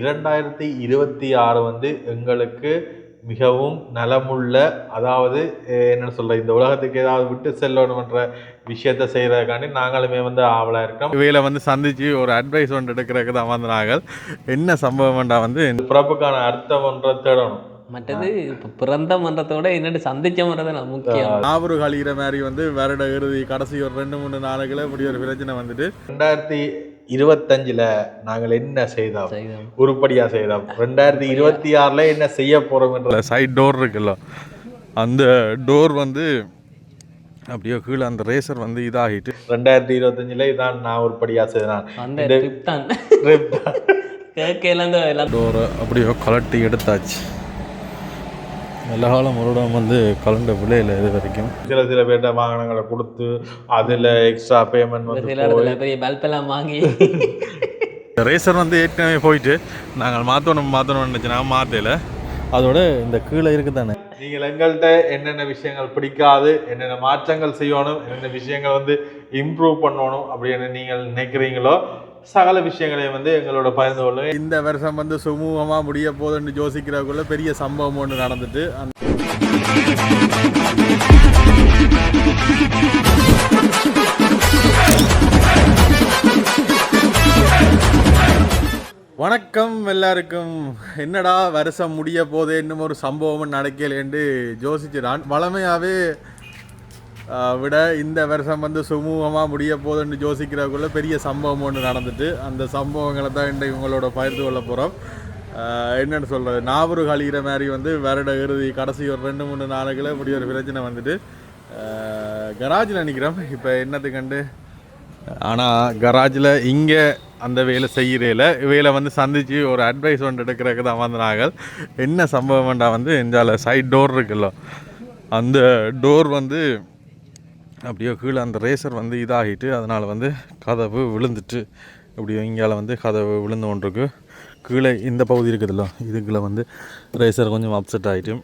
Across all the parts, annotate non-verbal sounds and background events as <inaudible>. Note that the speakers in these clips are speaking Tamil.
இரண்டாயிரத்தி இருபத்தி ஆறு வந்து எங்களுக்கு மிகவும் நலமுள்ள அதாவது என்ன சொல்ற இந்த உலகத்துக்கு ஏதாவது விட்டு செல்லணுன்ற விஷயத்த செய்யறதுக்காண்டி நாங்களுமே வந்து ஆவலா இருக்கோம் இவையில வந்து சந்திச்சு ஒரு அட்வைஸ் ஒன்று எடுக்கிறதுக்கு தான் வந்து நாங்கள் என்ன சம்பவம்டா வந்து இந்த பிறப்புக்கான அர்த்தம் ஒன்றை தேடணும். மற்றது இப்போ பிறந்த மன்றத்தோட என்னட்டு சந்திச்ச மன்றது நான் முக்கியம். ஞாபக கழிகிற மாதிரி வந்து வருட இறுதி கடைசி ஒரு ரெண்டு மூணு நாளுக்குள்ள இப்படி ஒரு பிரச்சனை வந்துட்டு ரெண்டாயிரத்தி இருபத்தஞ்சுல நாங்கள் என்ன செய்தோம்? செய்தோம். உருப்படியா செய்தோம். ரெண்டாயிரத்தி இருபத்தி ஆறுல என்ன செய்ய போறோம் என்ற சைட் டோர் இருக்குல்ல அந்த டோர் வந்து அப்படியே கீழே அந்த ரேசர் வந்து இதாகிட்டு ரெண்டாயிரத்தி இருபத்தஞ்சுல இதான் நான் உருப்படியா செய்தான். <laughs> டோரை அப்படியே கலட்டி எடுத்தாச்சு. நல்ல காலம் இடம் வந்து கலண்ட விலையில் இது வரைக்கும். சில சில பேர்ட்ட வாகனங்களை கொடுத்து அதுல எக்ஸ்ட்ரா பேமெண்ட் வந்து சில இடத்துல பெரிய பல்ப் எல்லாம் வாங்கி. ரேசர் வந்து ஏற்கனவே போயிட்டு நாங்கள் மாற்றணும் மாற்றணும்னு நினச்சினா மாற்றல அதோட இந்த கீழே இருக்குது தானே நீங்கள் எங்கள்கிட்ட என்னென்ன விஷயங்கள் பிடிக்காது என்னென்ன மாற்றங்கள் செய்யணும் என்னென்ன விஷயங்கள் வந்து இம்ப்ரூவ் பண்ணணும் அப்படின்னு நீங்கள் நினைக்கிறீங்களோ சகல விஷயங்களையும் வந்து எங்களோட பகிர்ந்து கொள்ளுங்க இந்த வருஷம் வந்து சுமூகமாக முடிய போதுன்னு யோசிக்கிறதுக்குள்ள பெரிய சம்பவம் ஒன்று நடந்துட்டு வணக்கம் எல்லாருக்கும். என்னடா வருஷம் முடிய போதே இன்னும் ஒரு சம்பவம் நடக்கலேன்னு யோசிச்சுறான் வளமையாகவே விட இந்த வருஷம் வந்து சுமூகமாக முடிய போதுன்னு யோசிக்கிறதுக்குள்ள பெரிய சம்பவம் ஒன்று நடந்துட்டு அந்த சம்பவங்களை தான் இன்றைக்கு உங்களோட பகிர்ந்து கொள்ள போகிறோம் என்னென்னு சொல்கிறது நாவரு கழிகிற மாதிரி வந்து வருட இறுதி கடைசி ஒரு ரெண்டு மூணு நாளுக்குள்ள இப்படி ஒரு பிரச்சனை வந்துட்டு கராஜில் நிற்கிறோம் இப்போ என்னத்துக்கு கண்டு? ஆனால் கராஜில் இங்கே அந்த வேலை செய்கிறேல வேலை வந்து சந்தித்து ஒரு அட்வைஸ் ஒன்று எடுக்கிறதுக்கு தான் வந்து நாங்கள் என்ன சம்பவம்டா வந்து இந்த சைட் டோர் இருக்குல்ல அந்த டோர் வந்து அப்படியே கீழே அந்த ரேசர் வந்து இதாகிட்டு அதனால் வந்து கதவு விழுந்துட்டு அப்படியே இங்கால வந்து கதவு விழுந்து ஒன்றுக்கு கீழே இந்த பகுதி இருக்குதுல்ல இதுக்குள்ள வந்து ரேசர் கொஞ்சம் அப்செட் ஆகிட்டு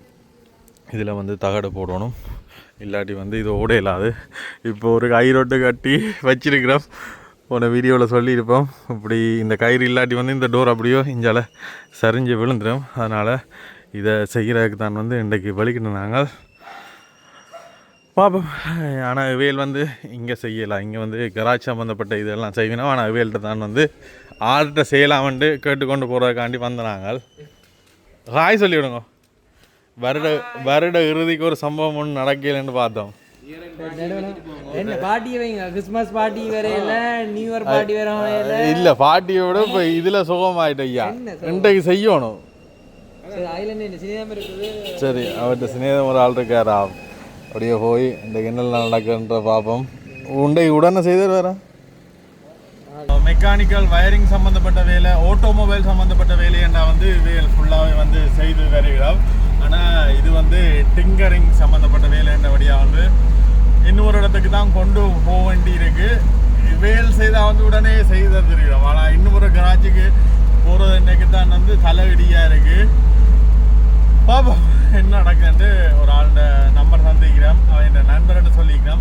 இதில் வந்து தகடு போடணும். இல்லாட்டி வந்து இது ஓட இல்லாது. இப்போ ஒரு கயிறொட்டு கட்டி வச்சிருக்கிறோம். போன வீடியோவில் சொல்லியிருப்போம். இப்படி இந்த கயிறு இல்லாட்டி வந்து இந்த டோர் அப்படியோ இஞ்சால சரிஞ்சு விழுந்துடும் அதனால் இதை செய்கிறதுக்கு தான் வந்து இன்றைக்கு வலிக்கணும் நாங்கள் பார்ப்போம் ஆனால் இவையல் வந்து இங்கே செய்யலாம். இங்கே வந்து கராஜ் சம்மந்தப்பட்ட இதெல்லாம் செய்வினோம். ஆனால் இவையல்கிட்ட தான் வந்து ஆர்கிட்ட செய்யலாமன்ட்டு கேட்டுக்கொண்டு போகிறதுக்காண்டி வந்த நாங்கள் ஹாய் சொல்லிவிடுங்க. வருட வருட இறுதிக்கு ஒரு சம்பவம் ஒன்று நடக்கலைன்னு பார்த்தோம். கிறிஸ்மஸ் பார்ட்டி வேற இல்ல நியூ இயர் பார்ட்டி வேற இல்ல. இல்லை பாட்டியை விட இப்போ இதில் சுகமாயிட்ட ஐயா. இன்றைக்கு செய்யணும். சரி அவர்கிட்ட சிநேகம் ஒரு ஆள் இருக்காரா? அப்படியே போய் இந்த என்னெல்லாம் நடக்குன்ற பார்ப்போம் உண்டை உடனே செய்தார் வேற? மெக்கானிக்கல் வயரிங் சம்மந்தப்பட்ட வேலை ஆட்டோமொபைல் சம்மந்தப்பட்ட வேலையெல்லாம் வந்து வேல் ஃபுல்லாகவே வந்து செய்து வருகிறோம் ஆனால் இது வந்து டிங்கரிங் சம்மந்தப்பட்ட வேலைன்றபடியாக வந்து இன்னொரு இடத்துக்கு தான் கொண்டு போக வேண்டி இருக்கு வேல் செய்தால் வந்து உடனே செய்து தருகிறோம் ஆனால் இன்னொரு கராஜுக்கு போகிறது இன்னைக்கு தான் வந்து தலைவிடியாக இருக்குது பாப்போம் என்ன நடக்குதுன்ட்டு ஒரு ஆளுட நம்பர் சந்திக்கிறேன் அவன் என் நண்பர்கிட்ட சொல்லிக்கிறோம்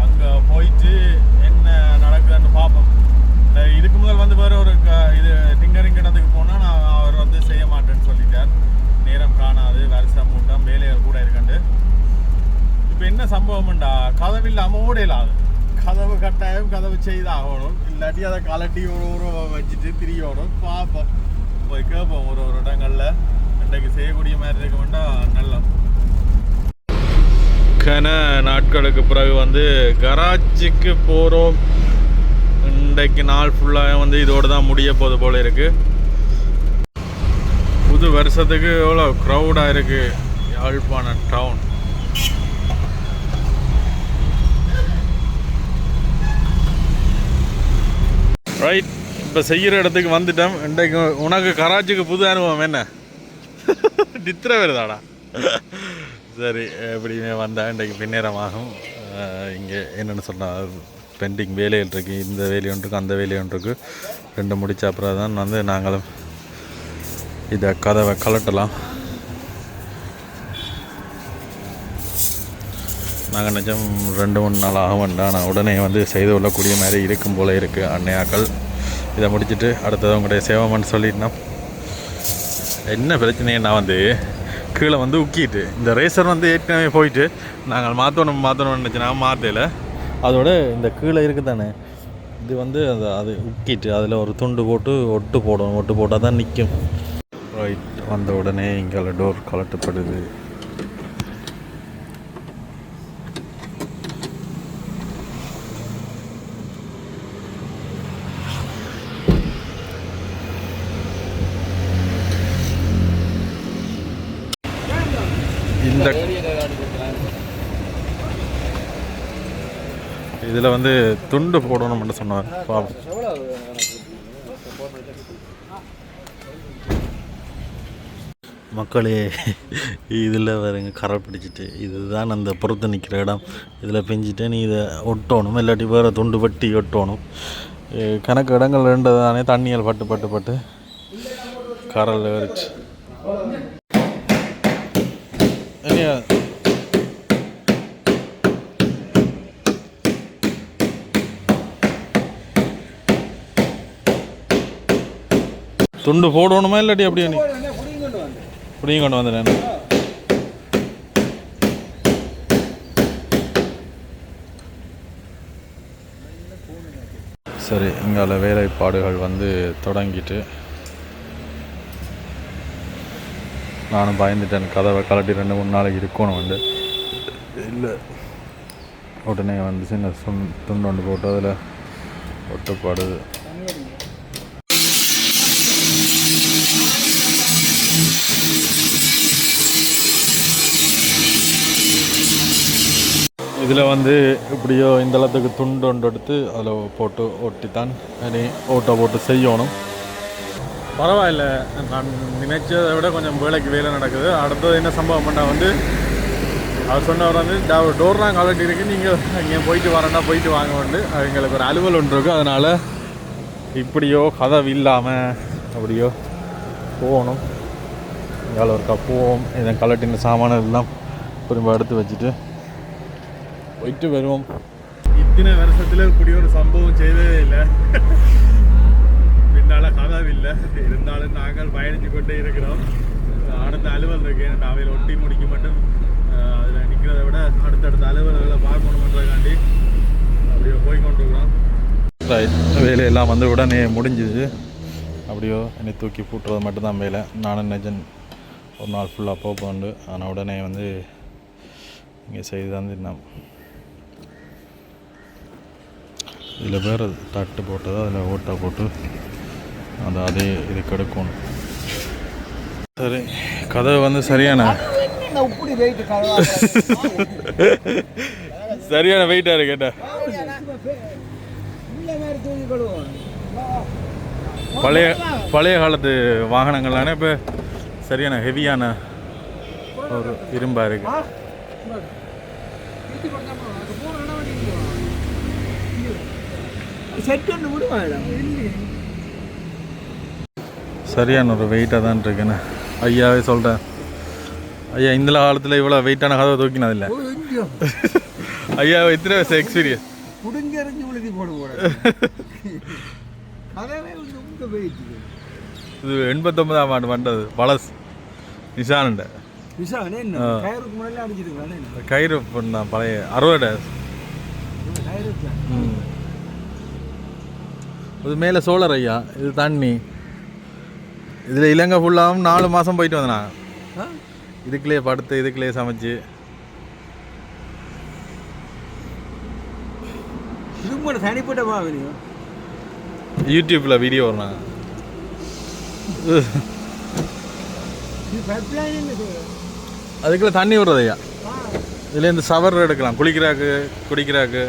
அங்கே போயிட்டு என்ன நடக்குதுன்னு பார்ப்போம். இந்த இதுக்கு முதல் வந்து வேறு ஒரு க- இது டிங்கரிங் கிடத்துக்கு போனால் நான் அவர் வந்து செய்ய மாட்டேன்னு சொல்லிட்டார். நேரம் காணாது வருஷம் மூட்டம் வேலைகள் கூட இருக்கண்டு இப்போ என்ன சம்பவம்டா கதவு இல்லாமல் ஓடையிலாது. கதவு கட்டாயம் கதவு செய்தாகணும். இல்லாட்டி அதை கலட்டி ஒரு ஒரு வச்சுட்டு திரியணும் பார்ப்போம். போய் கேட்போம் ஒரு ஒரு இடங்களில். இன்றைக்கு செய்யக்கூடிய மாதிரி இருக்க வேண்டாம் நல்லா. கன நாட்களுக்கு பிறகு வந்து கராச்சிக்கு போகிறோம் இன்றைக்கு நாள் ஃபுல்லாக வந்து இதோடு தான் முடிய போது போல் இருக்குது புது வருஷத்துக்கு எவ்வளோ க்ரௌடாக இருக்குது யாழ்ப்பாணம் டவுன் ரைட் இப்போ செய்கிற இடத்துக்கு வந்துட்டேன். இன்றைக்கு உனக்கு கராச்சிக்கு புது அனுபவம் என்ன? <laughs> நித்திர வருதாடா சரி எப்படியுமே வந்தேன் இன்றைக்கு பின்னேரமாகும். இங்கே என்னென்னு சொன்னால் பெண்டிங் வேலைகள் இருக்குது இந்த வேலை ஒன்று இருக்கு அந்த வேலை ஒன்று இருக்கு ரெண்டு முடிச்ச அப்புறம் தான் வந்து நாங்களும் இதை கதவை கலட்டலாம் நாங்கள் நிஜம் ரெண்டு மூணு நாள் ஆக வேண்டாம் நான் உடனே வந்து செய்து கொள்ளக்கூடிய மாதிரி இருக்கும் போல இருக்குது அன்னையாக்கள். இதை முடிச்சுட்டு அடுத்தது உங்களுடைய சேவமன் சொல்லிட்டுனா என்ன பிரச்சனைன்னா வந்து கீழே வந்து உக்கிட்டு இந்த ரேசர் வந்து ஏற்கனவே போயிட்டு நாங்கள் மாற்றணும் மாற்றணும்னு நினச்சினா நான் மாற்றல அதோட இந்த கீழே இருக்குது தானே இது வந்து அது அது உக்கிட்டு அதில் ஒரு துண்டு போட்டு ஒட்டு போடணும் ஒட்டு போட்டால் தான் நிற்கும் ரைட் வந்த உடனே இங்கே டோர் கலட்டப்படுது இந்த இதில் வந்து துண்டு போடணும்னு சொன்னார். பாவம். மக்களே இதில் வருங்க கரை பிடிச்சிட்டு. இதுதான் அந்த பொறுத்து நிற்கிற இடம். இதில் பிஞ்சிட்டு நீ இதை ஒட்டணும். இல்லாட்டி வேறு துண்டு பட்டி ஒட்டணும். கணக்கு இடங்கள் ரெண்டு தானே தண்ணியால் பட்டு பட்டு பட்டு. கரல் ஏறிச்சு. துண்டு போடணுமா இல்லாட்டி அப்படியே நீ புடியும் கொண்டு வந்துடுறேன் சரி இங்கால வேலைப்பாடுகள் வந்து தொடங்கிட்டு நானும் பயந்துட்டேன். கதவை கலட்டி ரெண்டு மூணு நாளைக்கு இருக்கணும் வந்து. இல்லை. உடனே வந்து சின்ன சுண் துண்டு ஒன்று போட்டு அதில் ஒட்டப்படுது இதில் வந்து இப்படியோ இந்த அளத்துக்கு துண்டு ஒன்று எடுத்து அதில் போட்டு ஒட்டித்தான் இனி ஓட்டை போட்டு செய்யணும். பரவாயில்ல. நான் நினைச்சதை விட கொஞ்சம் வேலைக்கு வேலை நடக்குது. அடுத்தது என்ன சம்பவம் பண்ணால் வந்து அவர் சொன்னவர் வந்து டோர்லாம் கலட்டி இருக்கு. நீங்கள் இங்கே போயிட்டு வரேன்னா போயிட்டு வாங்க வந்து. எங்களுக்கு ஒரு அலுவல் ஒன்று இருக்குது அதனால் இப்படியோ கதவு இல்லாமல் அப்படியோ போகணும். இங்கால ஒரு கப்புவோம் இதை கலட்டின சாமான எல்லாம் திரும்ப எடுத்து வச்சுட்டு போயிட்டு வருவோம். இத்தனை வருஷத்தில் இப்படி ஒரு சம்பவம் செய்ததே இல்லை. பின்னால இல்லை. இருந்தாலும் நாங்கள் பயணித்து கொண்டே இருக்கிறோம். அடுத்த அலுவல் இருக்கு. ஏன்னா அவையில் ஒட்டி முடிக்க மட்டும் அதில் நிற்கிறத விட அடுத்தடுத்த அலுவல்களை பார்க்கணுன்றதுக்காண்டி அப்படியே போய் கொண்டிருக்கிறோம். வேலையெல்லாம் வந்து உடனே முடிஞ்சுது. அப்படியோ என்னை தூக்கி பூட்டுறது மட்டும்தான் வேலை. நானும் நெஜன் ஒரு நாள் ஃபுல்லாக போகண்டு ஆனால் உடனே வந்து இங்கே செய்து தான் தின்னோம். இதில் வேறு தட்டு போட்டது அதில் ஓட்டை போட்டு அந்த அதே இது கெடுக்கணும் சரி கதவு வந்து சரியான சரியான வெயிட்டாக இருக்கு பழைய பழைய காலத்து வாகனங்கள்லானே இப்போ சரியான ஹெவியான ஒரு இரும்பாக இருக்குது இருக்கு சரியான ஒரு வெயிட்டாக தான் இருக்குண்ணே ஐயாவே சொல்கிறேன் ஐயா இந்த காலத்தில் இவ்வளோ வெயிட்டான கதவை தூக்கினதில்லை. ஐயா எத்தனை வயசு எக்ஸ்பீரியன்ஸ் குடுங்கறிஞ்சு உழுதி போட போட அதவே ரொம்ப வெயிட் இது எண்பத்தொன்பதாம் ஆண்டு வந்தது. பழஸ் நிஷானண்ட. கயிறு பண்ணான் பழைய அறுவடை. ம். இது மேலே சோழர் ஐயா இது தண்ணி. இதில் இலங்கை ஃபுல்லாகவும் நாலு மாதம் போயிட்டு வந்தேன்? இதுக்குள்ளேயே படுத்து இதுக்குள்ளேயே சமைச்சு. யூடியூப்பில் வீடியோ வரணும்? அதுக்குள்ளே தண்ணி விடுறது ஐயா. இதில் இந்த சவர் எடுக்கலாம். குளிக்கிறாக்கு குடிக்கிறாக்கு.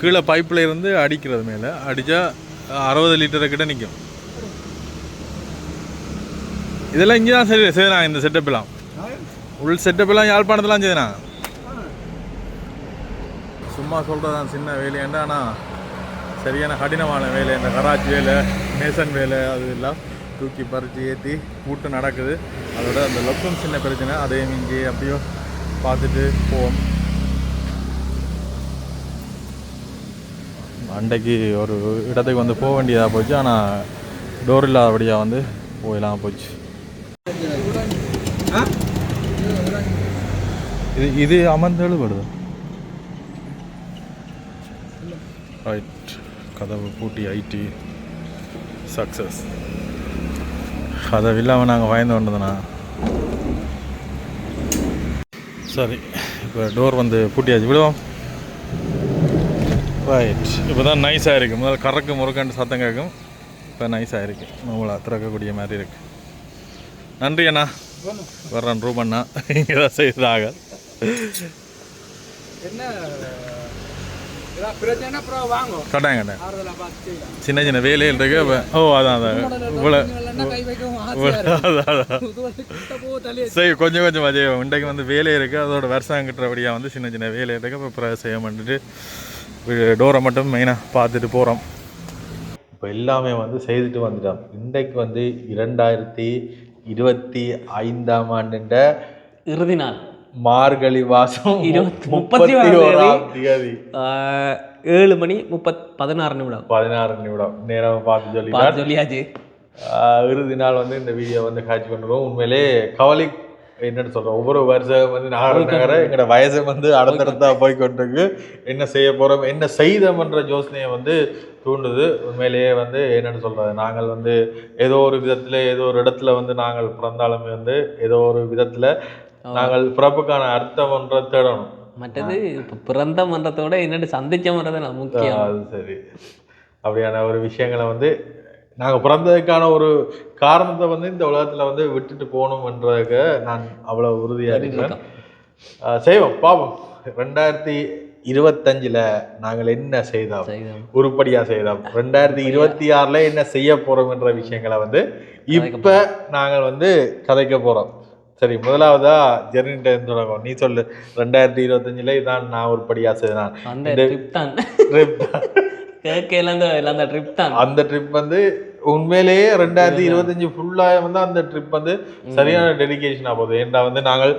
கீழே பைப்பில் இருந்து அடிக்கிறது மேலே. அடித்தா அறுபது லிட்டரு கிட்ட நிற்கும் இதெல்லாம் இங்கே தான் சரி செய்யறாங்க இந்த செட்டப்லாம் உள் செட்டப்லாம் யாழ்ப்பாணத்தெல்லாம் யாழ்ப்பாணத்துலாம் சும்மா சொல்கிறதான் சின்ன வேலையாண்டா ஆனால் சரியான கடினமான வேலை. இந்த கராச்சி வேலை மேசன் வேலை அது எல்லாம் தூக்கி பறித்து ஏற்றி கூட்டு நடக்குது. அதோட அந்த லொக்கம் சின்ன பிரச்சனை அதையும் இங்கே அப்படியோ பார்த்துட்டு போவோம். அன்றைக்கு ஒரு இடத்துக்கு வந்து போக வேண்டியதாக போச்சு ஆனால் டோர் இல்லாதபடியாக வந்து போயிடலாம் போச்சு. இது இது அமர்ந்து வருது ரைட் கதவு பூட்டி ஐடி சக்ஸஸ் கதவு இல்லாமல் நாங்கள் பயந்து கொண்டதுண்ணா சரி இப்போ டோர் வந்து பூட்டியாச்சு. விடுவோம். ரைட் இப்போ தான் நைஸாக இருக்குது முதல்ல கறக்கு முறுக்கண்டு சத்தம் கேட்கும் இப்போ நைஸாக இருக்குது நம்மளை திறக்கக்கூடிய மாதிரி இருக்குது நன்றி அண்ணா. வர்றேன் ரூபண்ணா. இங்கே தான் செய்ததாக அப்புறம் கட்டாயம் சின்ன சின்ன வேலையில் இருக்கு. ஓ அதான் அதான். இவ்வளோ சரி கொஞ்சம் கொஞ்சம் செய்வோம் இன்றைக்கு வந்து வேலை இருக்குது அதோட வருஷம் கிட்டபடியாக வந்து சின்ன சின்ன வேலை இருக்குது இப்போ பிறகு செய்ய மாட்டுட்டு டோரை மட்டும் மெயினாக பார்த்துட்டு போகிறோம் இப்போ எல்லாமே வந்து செய்துட்டு வந்துட்டோம். இன்றைக்கு வந்து இரண்டாயிரத்தி இருபத்தி ஐந்தாம் ஆண்டுண்ட இறுதி நாள். மார்கழி மாதம் இருபத்தி- முப்பத்தி ஓராம் தேதி ஆஹ், ஏழு மணி முப்பத் பதினாறு நிமிடம். பதினாறு நிமிடம். நேரம் பார்த்து பார்த்து சொல்லியாச்சு. ஆஹ் இறுதி நாள் வந்து இந்த வீடியோ வந்து காட்சி பண்ணுறோம் உண்மையிலே கவலை என்னன்னு சொல்கிறோம் ஒவ்வொரு வருஷம் வந்து நகர நகர எங்களோட வயசு வந்து அடுத்தடுத்தா போய் கொண்டிருக்கு என்ன செய்ய போகிறோம் என்ன செய்தோம்ன்ற யோசனையை வந்து தூண்டுது. உண்மையிலேயே வந்து என்னன்னு சொல்கிறது நாங்கள் வந்து ஏதோ ஒரு விதத்தில் ஏதோ ஒரு இடத்துல வந்து நாங்கள் பிறந்தாலுமே வந்து ஏதோ ஒரு விதத்தில் நாங்கள் பிறப்புக்கான அர்த்தம் ஒன்றை தேடணும். மற்றது இப்போ பிறந்த மன்றத்தோட என்னட்டு சந்திச்ச மன்றது நான் முக்கியம் அது சரி. அப்படியான ஒரு விஷயங்களை வந்து நாங்கள் பிறந்ததுக்கான ஒரு காரணத்தை வந்து இந்த உலகத்தில் வந்து விட்டுட்டு போகணும்ன்றதுக்கு நான் அவ்வளோ உறுதியாக இருக்கிறேன். செய்வோம் பாவம் ரெண்டாயிரத்தி இருபத்தஞ்சில் நாங்கள் என்ன செய்தோம். உருப்படியாக செய்தோம். ரெண்டாயிரத்தி இருபத்தி ஆறில் என்ன செய்ய போகிறோம்ன்ற விஷயங்களை வந்து இப்போ நாங்கள் வந்து கதைக்க போகிறோம் சரி முதலாவதா ஜெர்னிட்ட இருந்து தொடங்கும். நீ சொல்லு. ரெண்டாயிரத்தி இருபத்தஞ்சில் இதான் நான் உருப்படியாக செய்தேன். கேட்கல அந்த ட்ரிப் தான். அந்த ட்ரிப் வந்து உண்மையிலேயே ரெண்டாயிரத்தி இருபத்தஞ்சு ஃபுல்லாக வந்து அந்த ட்ரிப் வந்து சரியான டெடிகேஷனாக போகுது. ஏன்டா வந்து நாங்கள்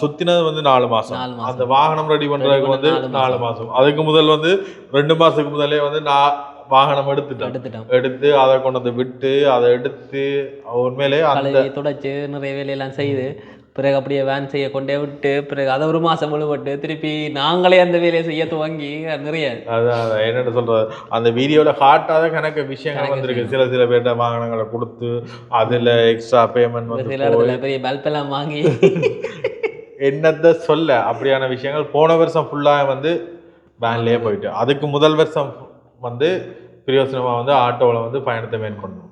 சுத்தினது வந்து நாலு மாசம். அந்த வாகனம் ரெடி பண்றதுக்கு வந்து நாலு மாசம். அதுக்கு முதல் வந்து ரெண்டு மாசத்துக்கு முதலே வந்து நான் வாகனம் எடுத்துட்டேன். எடுத்து அதை கொண்டு வந்து விட்டு அதை எடுத்து உண்மையிலேயே அந்த துடைச்சு நிறைய வேலையெல்லாம் செய்து பிறகு அப்படியே வேன் செய்ய கொண்டே விட்டு பிறகு அதை ஒரு மாசம் முழுபட்டு திருப்பி நாங்களே அந்த வேலையை செய்ய துவங்கி நிறைய. அதான் என்னென்னு சொல்றது? அந்த வீடியோவில் காட்டாத கணக்கு விஷயங்கள் வந்திருக்கு. சில சில பேர்ட்ட வாகனங்களை கொடுத்து அதுல எக்ஸ்ட்ரா பேமெண்ட் வந்து சில இடத்துல பெரிய பல்ப் எல்லாம் வாங்கி. என்னத்த சொல்ல? அப்படியான விஷயங்கள் போன வருஷம் ஃபுல்லாக வந்து வேன்லேயே போயிட்டு. அதுக்கு முதல் வருஷம் வந்து பிரயோசனமாக வந்து ஆட்டோவில் வந்து பயணத்தை மேற்கொண்டோம்.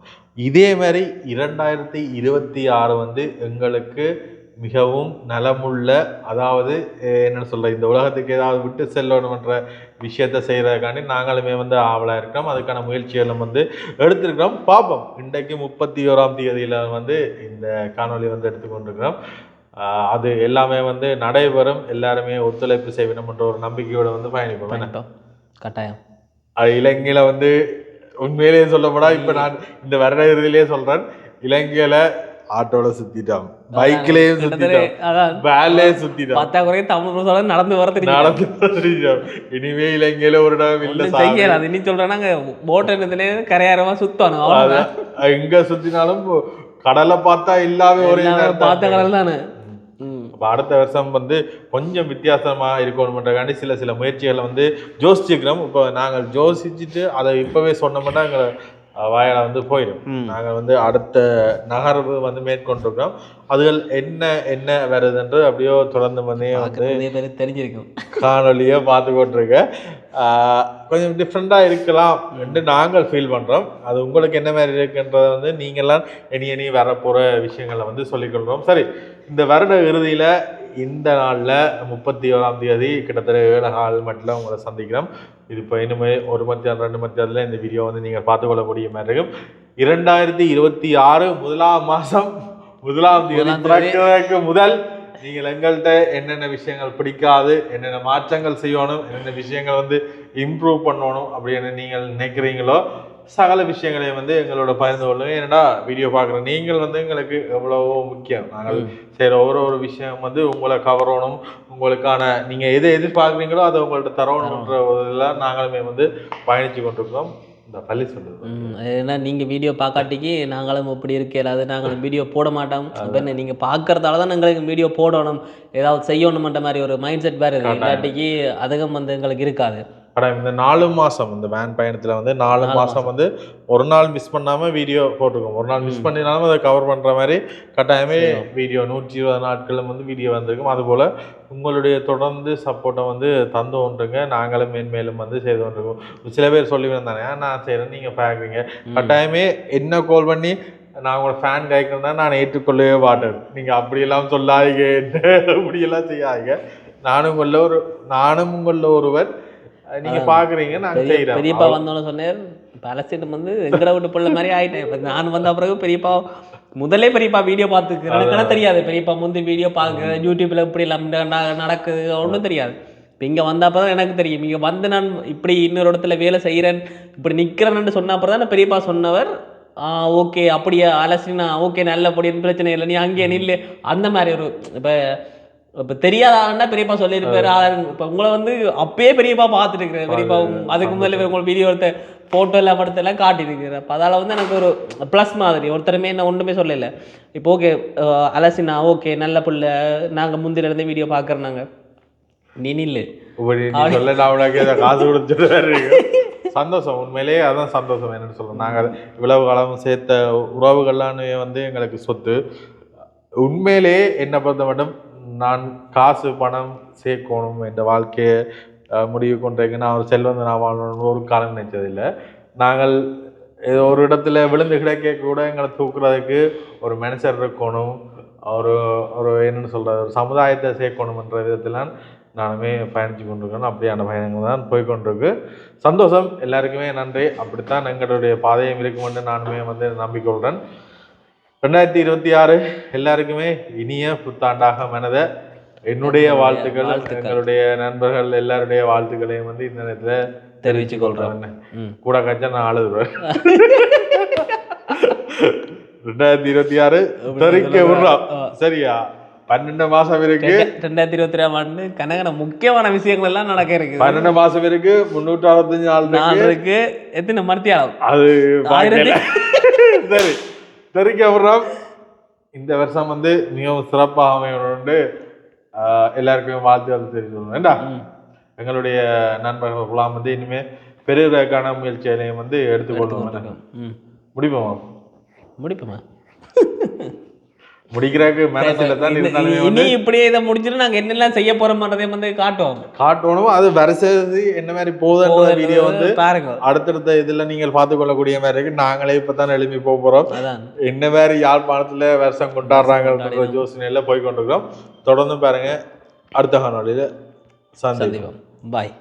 இதே மாதிரி இரண்டாயிரத்தி இருபத்தி ஆறு வந்து எங்களுக்கு மிகவும் நலமுள்ள அதாவது அஹ், என்ன சொல்ற இந்த உலகத்துக்கு ஏதாவது விட்டு செல்லணுன்ற விஷயத்த செய்கிறதுக்காண்டி நாங்களுமே வந்து ஆவலாக இருக்கிறோம். அதுக்கான முயற்சிகளும் வந்து எடுத்திருக்கிறோம். பார்ப்போம் இன்றைக்கு முப்பத்தி ஓராம் தேதியில் வந்து இந்த காணொளி வந்து எடுத்துக்கொண்டிருக்கிறோம். அது எல்லாமே வந்து நடைபெறும். எல்லாருமே ஒத்துழைப்பு செய்யணும்ன்ற ஒரு நம்பிக்கையோட வந்து பயணிப்போம். பண்ணிட்டோம். கட்டாயம். அது இலங்கையில வந்து உண்மையிலேயே சொல்லப்படா இப்ப நான் இந்த வருட இறுதியிலேயே சொல்றேன். இலங்கையில ஆட்டோல சுத்திட்டோம் பைக்லயும் அதான். வேன்லயே சுத்திட்டோம் பத்தாக்குறையும் தமிழ் புதுசாக நடந்து வர தெரியும் நடந்து. இனிமே இலங்கையில ஒரு இடம் இல்ல. செய்யல. அது இன்னும் சொல்றேன் நாங்க போட் என்னதுல கரையாரமா அதான். எங்க சுத்தினாலும் கடலை பார்த்தா இல்லாம ஒரே பார்த்த கடல் தானே. அடுத்த வருஷம் வந்து கொஞ்சம் வித்தியாசமாக இருக்கணுன்றக்காண்டி சில சில முயற்சிகளை வந்து யோசிச்சுக்கிறோம் இப்போ நாங்கள் யோசிச்சுட்டு அதை இப்போவே சொன்னோம்னா எங்களை வாயால் வந்து போயிடும். நாங்கள் வந்து அடுத்த நகர்வு வந்து மேற்கொண்டிருக்கிறோம். அதுகள் என்ன என்ன வருதுன்று அப்படியோ தொடர்ந்து வந்து வந்து தெரிஞ்சிருக்கும். காணொலியை பார்த்து கொண்டிருக்கேன் ஆஹ் கொஞ்சம் டிஃப்ரெண்ட்டாக இருக்கலாம் என்று நாங்கள் ஃபீல் பண்ணுறோம் அது உங்களுக்கு என்ன மாதிரி இருக்குன்றதை வந்து நீங்கள்லாம் இனி இனி வரப்போகிற விஷயங்களை வந்து சொல்லிக்கொள்கிறோம் சரி இந்த வருட இறுதியில் இந்த நாளில் முப்பத்தி ஓராம் தேதி கிட்டத்தட்ட ஏழு கால் மட்டும் உங்களை சந்திக்கிறோம் இது இப்போ இனிமே ஒரு மத்தியானம் ரெண்டு மத்தியானத்தில் இந்த வீடியோ வந்து நீங்கள் பார்த்துக்கொள்ளக்கூடிய மாதிரி இருக்கும் இரண்டாயிரத்தி இருபத்தி ஆறு முதலாம் மாதம் முதலாம் தேதி முதலாம் தேதி. பிறக்கிறதுக்கு முதல் நீங்கள் எங்கள்கிட்ட என்னென்ன விஷயங்கள் பிடிக்காது என்னென்ன மாற்றங்கள் செய்யணும் என்னென்ன விஷயங்கள் வந்து இம்ப்ரூவ் பண்ணணும் அப்படின்னு நீங்கள் நினைக்கிறீங்களோ சகல விஷயங்களையும் வந்து எங்களோட பகிர்ந்து கொள்ளுங்க. ஏன்னா வீடியோ பார்க்குற நீங்கள் வந்து எங்களுக்கு எவ்வளவோ முக்கியம். நாங்கள் செய்கிற ஒரு ஒரு விஷயம் வந்து உங்களை கவரணும் உங்களுக்கான நீங்கள் எதை எதிர்பார்க்குறீங்களோ அதை உங்கள்ட்ட தரணுன்ற ஒரு இதில் நாங்களுமே வந்து பயணித்து கொண்டிருக்கிறோம் இந்த பள்ளி சொல்லுது ஏன்னா நீங்கள் வீடியோ பார்க்காட்டிக்கு நாங்களும் இப்படி இருக்கலாது நாங்களும் வீடியோ போட மாட்டோம். <laughs> அப்போ என்ன நீங்கள் பார்க்கறதால தான் எங்களுக்கு வீடியோ போடணும். ஏதாவது செய்யணுமன்ற மாதிரி ஒரு மைண்ட் செட் வேறு இல்லாட்டிக்கு அதிகம் வந்து எங்களுக்கு இருக்காது. ஆனா இந்த நாலு மாசம் இந்த வேன் பயணத்துல வந்து நாலு மாசம் வந்து ஒரு நாள் மிஸ் பண்ணாம வீடியோ போட்டிருக்கோம். ஒரு நாள் மிஸ் பண்ணினாலும் அதை கவர் பண்ற மாதிரி கட்டாயமே வீடியோ நூற்றி இருபது நாட்களும் வந்து வீடியோ வந்திருக்கும். அதுபோல உங்களுடைய தொடர்ந்து சப்போர்ட்டை வந்து தந்து கொண்டுங்க நாங்களும் மேன்மேலும் வந்து செய்து கொண்டிருக்கோம். சில பேர் சொல்லி வந்தானே நான் செய்கிறேன் நீங்கள் பார்க்குறீங்க. கட்டாயமே என்ன கால் பண்ணி நான் உங்களோட ஃபேன் கேட்கணும்னா நான் ஏற்றுக்கொள்ளவே மாட்டேன். நீங்கள் அப்படியெல்லாம் சொல்லாதீங்க. <laughs> இப்படியெல்லாம் செய்யாதீங்க. நானும் உங்கள ஒரு நானும் உங்கள ஒருவர் நீங்க பாக்குறீங்க நான் பெரிய செய்கிறேன் பெரியப்பா வந்தோன்னு சொன்னேன் பலஸ்தீனம் வந்து எங்கட வீட்டு பிள்ளை மாதிரி ஆயிட்டேன். நான் வந்த பிறகு பெரியப்பா முதல்லே பெரியப்பா வீடியோ பார்த்துக்கிறேன் எனக்கு தெரியாது. பெரியப்பா முந்தி வீடியோ பார்க்குறேன் யூடியூப்ல இப்படி எல்லாம் நடக்குது. ஒன்றும் தெரியாது. இப்போ இங்கே வந்த அப்புறம் தான் எனக்கு தெரியும். இங்கே வந்து நான் இப்படி இன்னொரு இடத்துல வேலை செய்கிறேன் இப்படி நிற்கிறேன்னு சொன்ன அப்புறம் தான் பெரியப்பா சொன்னவர். ஓகே. அப்படியே அலசினா ஓகே நல்லபடின்னு பிரச்சனை இல்லை. நீ அங்கேயே நில்லு. அந்த மாதிரி ஒரு இப்போ இப்போ தெரியாத ஆளுன்னா பெரியப்பா சொல்லியிருப்பாரு. இப்போ உங்களை வந்து அப்பயே பெரியப்பா பார்த்துட்டு இருக்கிறேன் பெரியப்பா அதுக்கு முதல்ல உங்களை வீடியோ எடுத்த ஃபோட்டோ எல்லாம் படத்தை எல்லாம் காட்டியிருக்கிறேன் அப்போ அதால் வந்து எனக்கு ஒரு ப்ளஸ் மாதிரி. ஒருத்தருமே என்ன ஒன்றுமே சொல்லலை. இப்போ ஓகே அலசினா ஓகே நல்ல புள்ள நாங்கள் முந்தில இருந்தே வீடியோ பார்க்குறோம் நாங்கள் நீ நில்லு. இப்படி நீ சொல்ல நான் உனக்கு இதை காசு கொடுத்துட்டு. சந்தோஷம் உண்மையிலேயே அதான் சந்தோஷம் என்னன்னு சொல்றோம் நாங்கள் இவ்வளவு காலம் சேர்த்த உறவுகள்லாம் வந்து எங்களுக்கு சொத்து. உண்மையிலேயே என்னை பொறுத்த மட்டும் நான் காசு பணம் சேர்க்கணும் என்ற வாழ்க்கையை முடிவு கொண்டிருக்கேன் நான் ஒரு செல்வந்த நான் வாழணும்னு ஒரு காலம் நினைச்சதில்லை. நாங்கள் ஏதோ ஒரு இடத்துல விழுந்து கிடக்க கூட எங்களை தூக்குறதுக்கு ஒரு மனுஷர் இருக்கணும் ஒரு ஒரு என்னென்னு சொல்கிறது ஒரு சமுதாயத்தை சேர்க்கணுன்ற விதத்தில் நானுமே பயணித்து கொண்டிருக்கணும் அப்படியான பயணங்கள் தான் போய்கொண்டிருக்கு. சந்தோஷம். எல்லாருக்குமே நன்றி. அப்படித்தான் எங்களுடைய பாதையும் இருக்குமென்று நானுமே வந்து நம்பிக்கொள்கிறேன் ரெண்டாயிரத்தி இருபத்தி ஆறு எல்லாருக்குமே இனிய புத்தாண்டாக மனத என்னுடைய வாழ்த்துக்கள். எங்களுடைய நண்பர்கள் எல்லாருடைய வாழ்த்துக்களையும் வந்து இந்த நேரத்தில் தெரிவித்துக் கொள்கிறோம் ம். கூட கச்சா நான் அழுதுருவேன் ரெண்டாயிரத்தி இருபத்தி ஆறு தெரிக்க விடுறோம். சரியா? பன்னெண்டு மாசம் இருக்கு. ரெண்டாயிரத்தி இருபத்தி ரெண்டாம் ஆண்டு கனகன முக்கியமான விஷயங்கள் எல்லாம் நடக்க இருக்குது. பன்னெண்டு மாசம் இருக்கு முன்னூற்றி அறுபத்தஞ்சு நாள் நாள் இருக்கு. இருக்கு எத்தனை மருத்தியாளம்? அது. சரி. தெரிக்க விடுறோம். இந்த வருஷம் வந்து மிகவும் சிறப்பாக அமையணும்னு எல்லாருக்குமே வாழ்த்துக்கள் தெரிவிக்கணும் ஏண்டா? எங்களுடைய நண்பர்கள் குலாம் வந்து இனிமே பெரியவர்களுக்கான முயற்சிகளையும் வந்து எடுத்துக்கொள்ளுவோம் ம். முடிப்போமா? முடிப்போமா? முடிக்கிறதுக்கு மனசுல தான் இருந்தாலுமே இனி இப்படியே இதை முடிச்சுட்டு நாங்க என்னெல்லாம் செய்ய போறோம்ன்றதை வந்து காட்டுவோம். காட்டணும் அது வரிசை என்ன மாதிரி போகுதுன்ற வீடியோ வந்து பாருங்க. அடுத்தடுத்த இதுல நீங்கள் பார்த்து கொள்ளக்கூடிய மாதிரி இருக்கு. நாங்களே இப்பதான் எழுப்பி போக போறோம். அதான். என்ன மாதிரி யாழ்ப்பாணத்துல வருஷம் கொண்டாடுறாங்கன்ற யோசனையில போய் கொண்டிருக்கிறோம் தொடர்ந்து பாருங்க. அடுத்த காணொலியில சந்திப்போம். பாய்